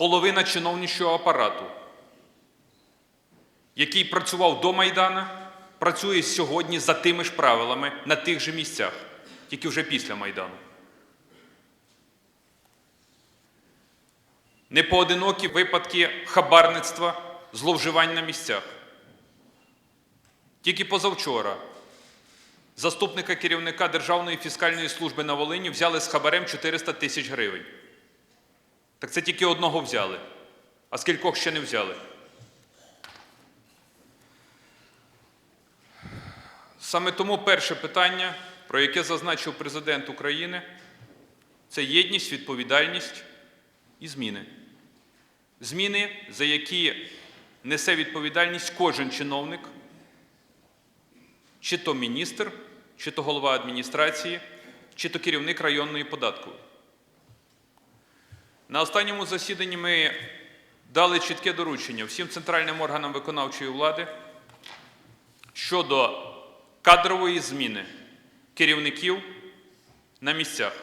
половина чиновничого апарату, який працював до Майдана, працює сьогодні за тими ж правилами на тих же місцях, тільки вже після Майдану. Непоодинокі випадки хабарництва, зловживань на місцях. Тільки позавчора заступника керівника Державної фіскальної служби на Волині взяли з хабарем 400 тисяч гривень. Так це тільки одного взяли, а скількох ще не взяли. Саме тому перше питання, про яке зазначив президент України, це єдність, відповідальність і зміни. Зміни, за які несе відповідальність кожен чиновник, чи то міністр, чи то голова адміністрації, чи то керівник районної податкової. На останньому засіданні ми дали чітке доручення всім центральним органам виконавчої влади щодо кадрової зміни керівників на місцях.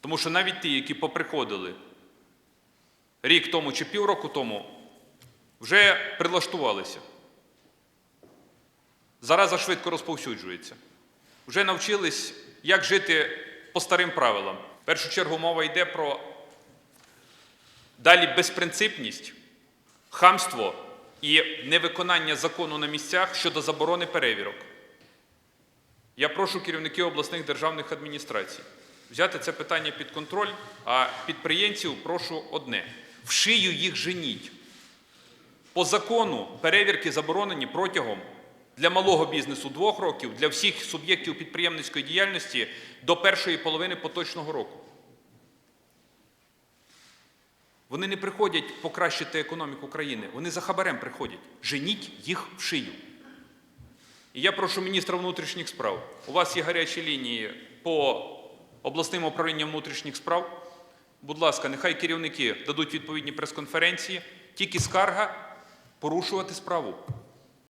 Тому що навіть ті, які поприходили рік тому чи півроку тому, вже прилаштувалися. Зараза швидко розповсюджується. Вже навчились, як жити по старим правилам. Першу чергу мова йде про далі безпринципність, хамство і невиконання закону на місцях щодо заборони перевірок. Я прошу керівників обласних державних адміністрацій взяти це питання під контроль, а підприємців прошу одне: в шию їх женіть. По закону перевірки заборонені протягом для малого бізнесу двох років, для всіх суб'єктів підприємницької діяльності до першої половини поточного року. Вони не приходять покращити економіку країни, вони за хабарем приходять. Женіть їх в шию. І я прошу міністра внутрішніх справ. У вас є гарячі лінії по обласним управлінням внутрішніх справ. Будь ласка, нехай керівники дадуть відповідні прес-конференції. Тільки скарга порушувати справу.